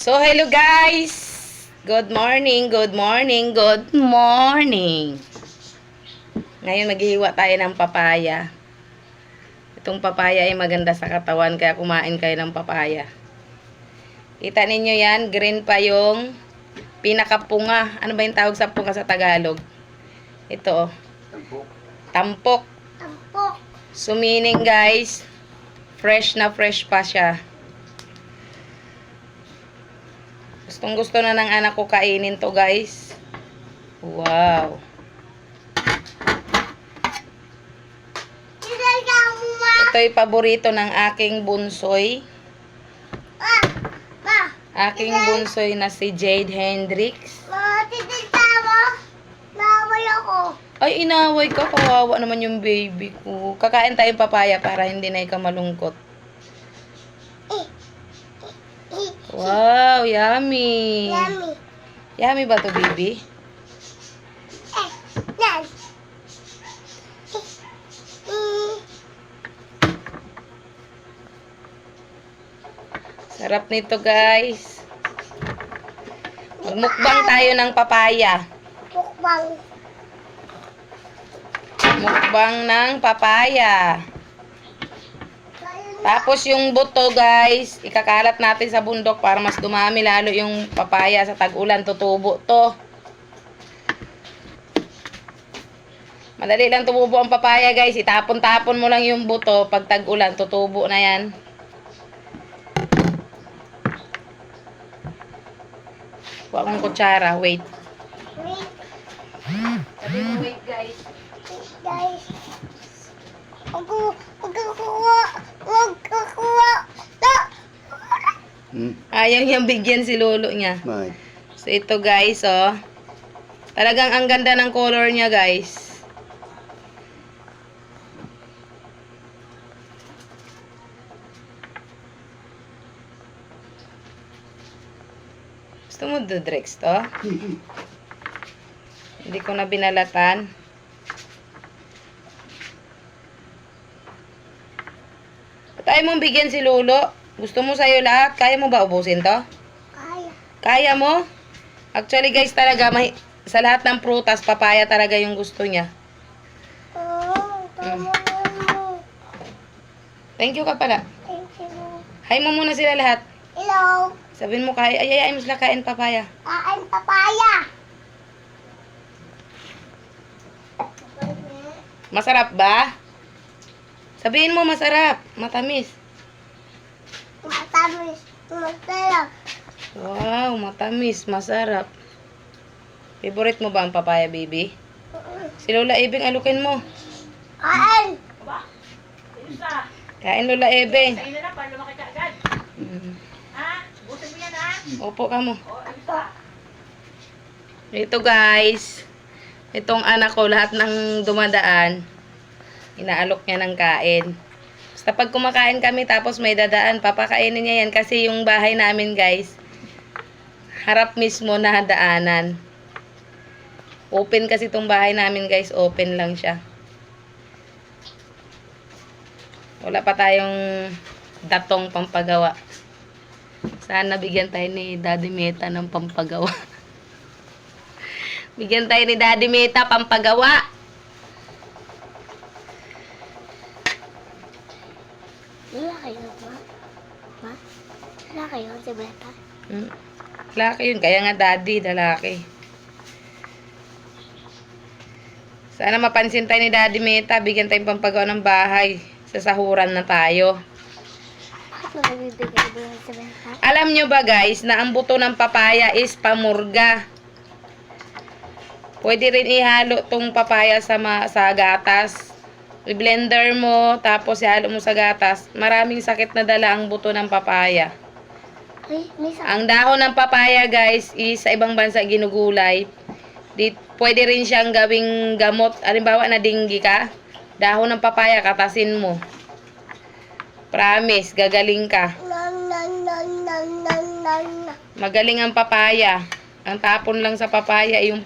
So, hello guys! Good morning, good morning, good morning! Ngayon maghihiwa tayo ng papaya. Itong papaya ay maganda sa katawan kaya kumain kayo ng papaya. Kita ninyo yan, green pa yung pinakapunga. Ano ba yung tawag sa punga sa Tagalog? Ito oh. Tampok. Tampok. So meaning guys, fresh na fresh pa siya. Gustong gusto na ng anak ko kainin to guys. Wow. Ito'y paborito ng aking bunsoy. Aking bunsoy na si Jade Hendricks. Ay, inaway ka. Kawawa naman yung baby ko. Kakain tayong papaya para hindi na ikaw malungkot. Eh. Eh. Wow, yummy. Yummy. Yummy ba to baby? Eh. Sarap nito guys. Magmukbang tayo ng papaya. Pukbang. Mukbang ng papaya. Tapos yung buto guys, ikakalat natin sa bundok para mas dumami lalo yung papaya sa tag-ulan. Tutubo to. Madali lang tumubo ang papaya guys. Itapon-tapon mo lang yung buto. Pag tag-ulan, tutubo na yan. Huwag mong kutsara. Wait. Wait, Sabi mo wait guys. guys. Ako, magkakuha. Na. Hmm, Ayaw niyang bigyan si lolo niya. bakit? So, ito guys, oh. Talagang ang ganda ng color niya, guys. Gusto mo dudrex to? Hindi ko na binalatan. Ba't ayaw mong bigyan si Lolo? Gusto mo sa'yo lahat? Kaya mo ba ubusin to? Kaya. Kaya mo? Actually guys talaga may, sa lahat ng prutas papaya talaga yung gusto niya. Oh, tama mo. Thank you ka pala. Thank you. Hi mo muna sila lahat. Hello. Sabihin mo kaya ayayain mo sila kain papaya. Kain papaya. Masarap ba? Sabihin mo masarap, matamis. Masarap. Wow, matamis, masarap. Favorite mo ba ang papaya, baby? Si Lola Ebing, alukin mo. Kain. Kain Lola Ebing. Sa'yo na lang, para lumaki ka agad. Mm. Ha? Busin mo yan, ha? Opo ka mo. Ito guys, itong anak ko, lahat ng dumadaan, inaalok niya ng kain. Basta pag kumakain kami tapos may dadaan, papakainin niya yan kasi yung bahay namin guys, harap mismo na daanan. Open kasi itong bahay namin guys, open lang siya. Wala pa tayong datong pampagawa. Sana bigyan tayo ni Daddy Meta ng pampagawa. Bigyan tayo ni Daddy Meta pampagawa. Lalaki yun, ma. Ma? Lalaki yun, si Beta. Hmm. Lalaki yun. Kaya nga daddy, lalaki. Sana mapansin tayo ni Daddy Meta. Bigyan tayong pampagawa ng bahay. Sasahuran na tayo. Alam nyo ba guys, na ang buto ng papaya is pamurga. Pwede rin ihalo tong papaya sa, ma- sa gatas. I-blender mo, tapos ihalo mo sa gatas. Maraming sakit na dala ang buto ng papaya. Ay, may sa... Ang dahon ng papaya, guys, is sa ibang bansa ginugulay. Di, pwede rin siyang gawing gamot. Halimbawa na dinggi ka, dahon ng papaya, katasin mo. Promise, gagaling ka. Magaling ang papaya. Ang tapon lang sa papaya, ay yung